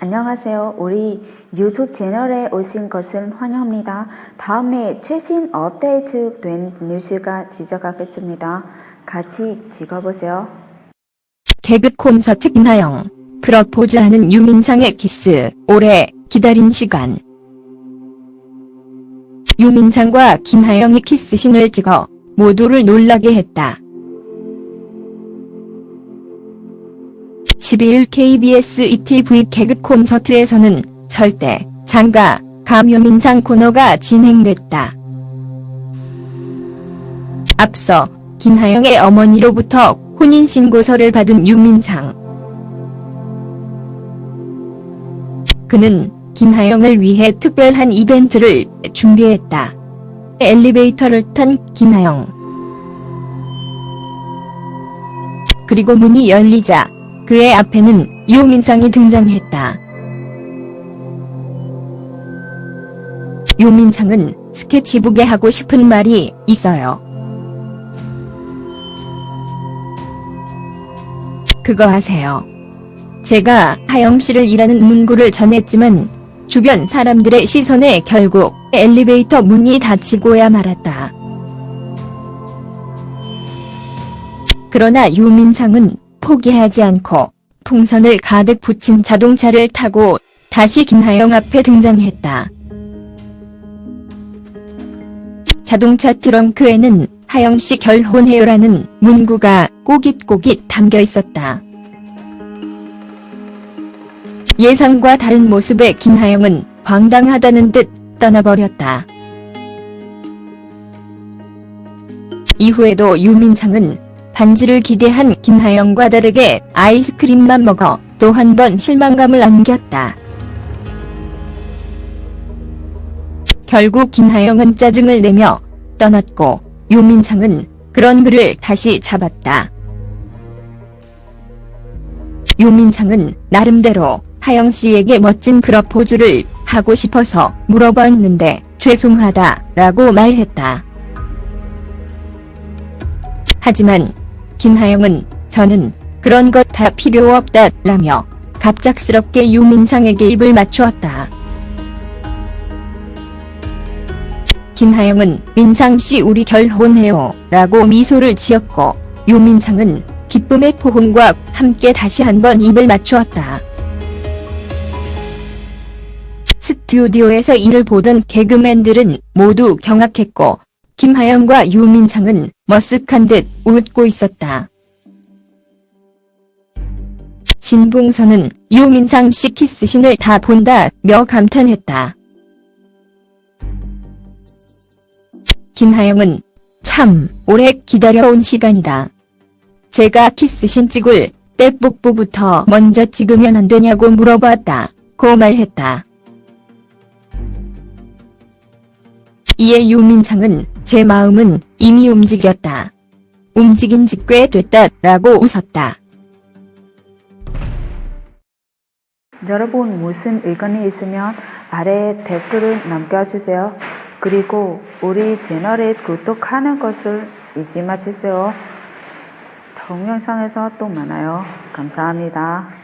안녕하세요. 우리 유튜브 채널에 오신 것을 환영합니다. 다음에 최신 업데이트 된 뉴스가 시작하겠습니다. 같이 찍어보세요. 개그 콘서트 김하영 프러포즈하는 유민상의 키스 오래 기다린 시간 유민상과 김하영이 키스신을 찍어 모두를 놀라게 했다. 12일 KBS ETV 개그 콘서트에서는 절대 장가 감 유민상 코너가 진행됐다. 앞서 김하영의 어머니로부터 혼인신고서를 받은 유민상. 그는 김하영을 위해 특별한 이벤트를 준비했다. 엘리베이터를 탄 김하영. 그리고 문이 열리자 그의 앞에는 유민상이 등장했다. 유민상은 스케치북에 하고 싶은 말이 있어요. 그거 아세요? 제가 하영 씨를 일하는 문구를 전했지만 주변 사람들의 시선에 결국 엘리베이터 문이 닫히고야 말았다. 그러나 유민상은 포기하지 않고 풍선을 가득 붙인 자동차를 타고 다시 김하영 앞에 등장했다. 자동차 트렁크에는 하영 씨 결혼해요라는 문구가 꼬깃꼬깃 담겨 있었다. 예상과 다른 모습의 김하영은 황당하다는 듯 떠나버렸다. 이후에도 유민상은 반지를 기대한 김하영과 다르게 아이스크림만 먹어 또 한 번 실망감을 안겼다. 결국 김하영은 짜증을 내며 떠났고 유민상은 그런 그를 다시 잡았다. 유민상은 나름대로 하영 씨에게 멋진 프러포즈를 하고 싶어서 물어봤는데 죄송하다 라고 말했다. 하지만 김하영은 저는 그런 것 다 필요 없다 라며 갑작스럽게 유민상에게 입을 맞추었다. 김하영은 민상 씨 우리 결혼해요 라고 미소를 지었고 유민상은 기쁨의 포옹과 함께 다시 한번 입을 맞추었다. 스튜디오에서 이를 보던 개그맨들은 모두 경악했고 김하영과 유민상은 머쓱한 듯 웃고 있었다. 신봉선은 유민상 씨 키스신을 다 본다며 감탄했다. 김하영은 참 오래 기다려온 시간이다. 제가 키스신 찍을 때 뽀뽀부터 먼저 찍으면 안 되냐고 물어봤다. 고 말했다. 이에 유민상은 제 마음은 이미 움직였다. 움직인 지 꽤 됐다 라고 웃었다. 여러분 무슨 의견이 있으면 아래에 댓글을 남겨주세요. 그리고 우리 채널에 구독하는 것을 잊지 마세요. 동영상에서 또 만나요. 감사합니다.